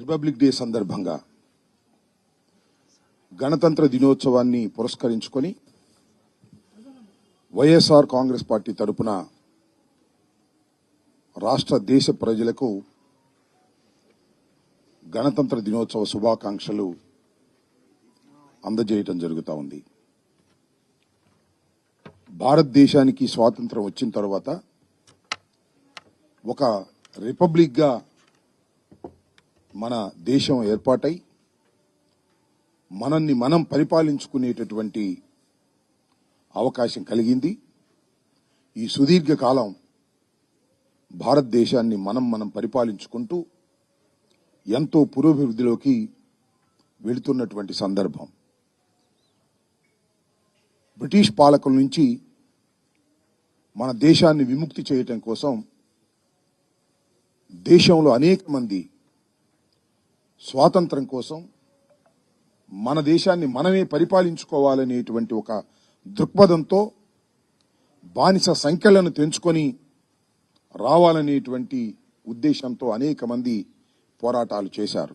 Republic day సందర్భంగా గణతంత్ర దినోత్సవాన్ని పురస్కరించుకొని వైఎస్ఆర్ కాంగ్రెస్ పార్టీ తరపున రాష్ట్ర దేశ ప్రజలకు గణతంత్ర దినోత్సవ శుభాకాంక్షలు అందజేయటం జరుగుతూ ఉంది. భారతదేశానికి స్వాతంత్రం వచ్చిన తర్వాత ఒక రిపబ్లిక్గా మన దేశం ఏర్పాటై మనల్ని మనం పరిపాలించుకునేటటువంటి అవకాశం కలిగింది. ఈ సుదీర్ఘ కాలం భారతదేశాన్ని మనం మనం పరిపాలించుకుంటూ ఎంతో పురోభివృద్ధిలోకి వెళుతున్నటువంటి సందర్భం. బ్రిటిష్ పాలకుల నుంచి మన దేశాన్ని విముక్తి చేయటం కోసం దేశంలో అనేక మంది స్వాతంత్రం కోసం మన దేశాన్ని మనమే పరిపాలించుకోవాలనేటువంటి ఒక దృక్పథంతో బానిస సంఖ్యలను తెంచుకొని రావాలనేటువంటి ఉద్దేశంతో అనేక మంది పోరాటాలు చేశారు.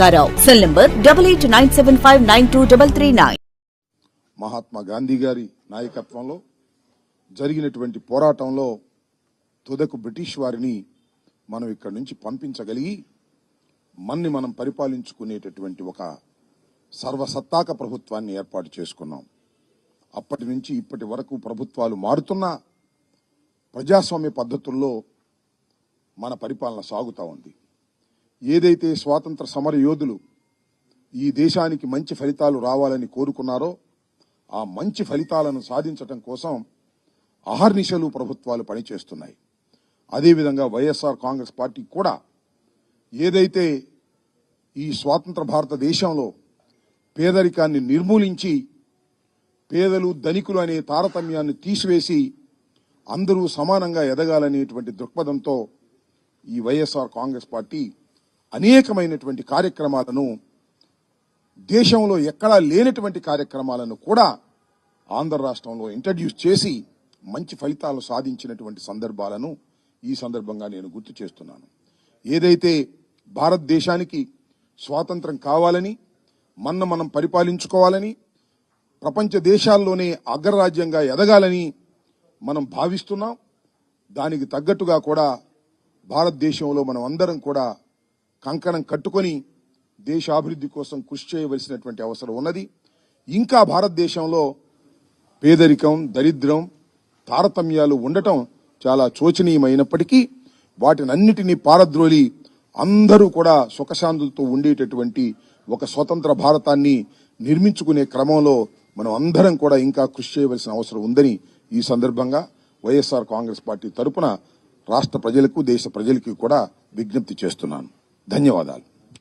Ankarao cell number double eight nine seven five nine two double three nine. Mahatma Gandhi గారి నాయకత్వంలో జరిగినటువంటి పోరాటంలో తుదకు బ్రిటిష్ వారిని మనం ఇక్కడి నుంచి పంపించగలిగి మన్ని మనం పరిపాలించుకునేటటువంటి ఒక సర్వసత్తాక ప్రభుత్వాన్ని ఏర్పాటు చేసుకున్నాం. అప్పటి నుంచి ఇప్పటి వరకు ప్రభుత్వాలు మారుతున్నా ప్రజాస్వామ్య పద్ధతుల్లో మన పరిపాలన సాగుతూ ఉంది. ఏదైతే స్వాతంత్ర సమర యోధులు ఈ దేశానికి మంచి ఫలితాలు రావాలని కోరుకున్నారో ఆ మంచి ఫలితాలను సాధించటం కోసం అహర్నిశలు ప్రభుత్వాలు పనిచేస్తున్నాయి. అదేవిధంగా వైఎస్ఆర్ కాంగ్రెస్ పార్టీ కూడా ఏదైతే ఈ స్వాతంత్ర భారతదేశంలో పేదరికాన్ని నిర్మూలించి పేదలు ధనికులు అనే తారతమ్యాన్ని తీసివేసి అందరూ సమానంగా ఎదగాలనేటువంటి దృక్పథంతో ఈ వైఎస్ఆర్ కాంగ్రెస్ పార్టీ అనేకమైనటువంటి కార్యక్రమాలను దేశంలో ఎక్కడా లేనటువంటి కార్యక్రమాలను కూడా ఆంధ్ర రాష్ట్రంలో ఇంట్రడ్యూస్ చేసి మంచి ఫలితాలు సాధించినటువంటి సందర్భాలను ఈ సందర్భంగా నేను గుర్తు చేస్తున్నాను. ఏదైతే భారతదేశానికి స్వాతంత్రం కావాలని మన్న మనం పరిపాలించుకోవాలని ప్రపంచ దేశాల్లోనే అగ్రరాజ్యంగా ఎదగాలని మనం భావిస్తున్నాం. దానికి తగ్గట్టుగా కూడా భారతదేశంలో మనం అందరం కూడా కంకణం కట్టుకొని దేశాభివృద్ధి కోసం కృషి చేయవలసినటువంటి అవసరం ఉన్నది. ఇంకా భారతదేశంలో పేదరికం దరిద్రం తారతమ్యాలు ఉండటం చాలా శోచనీయమైనప్పటికీ వాటినన్నిటినీ పారద్రోలి అందరూ కూడా సుఖశాంతులతో ఉండేటటువంటి ఒక స్వతంత్ర భారతాన్ని నిర్మించుకునే క్రమంలో మనం అందరం కూడా ఇంకా కృషి చేయవలసిన అవసరం ఉందని ఈ సందర్భంగా వైఎస్ఆర్ కాంగ్రెస్ పార్టీ తరపున రాష్ట్ర ప్రజలకు దేశ ప్రజలకి కూడా విజ్ఞప్తి చేస్తున్నాను. ధన్యవాదాలు.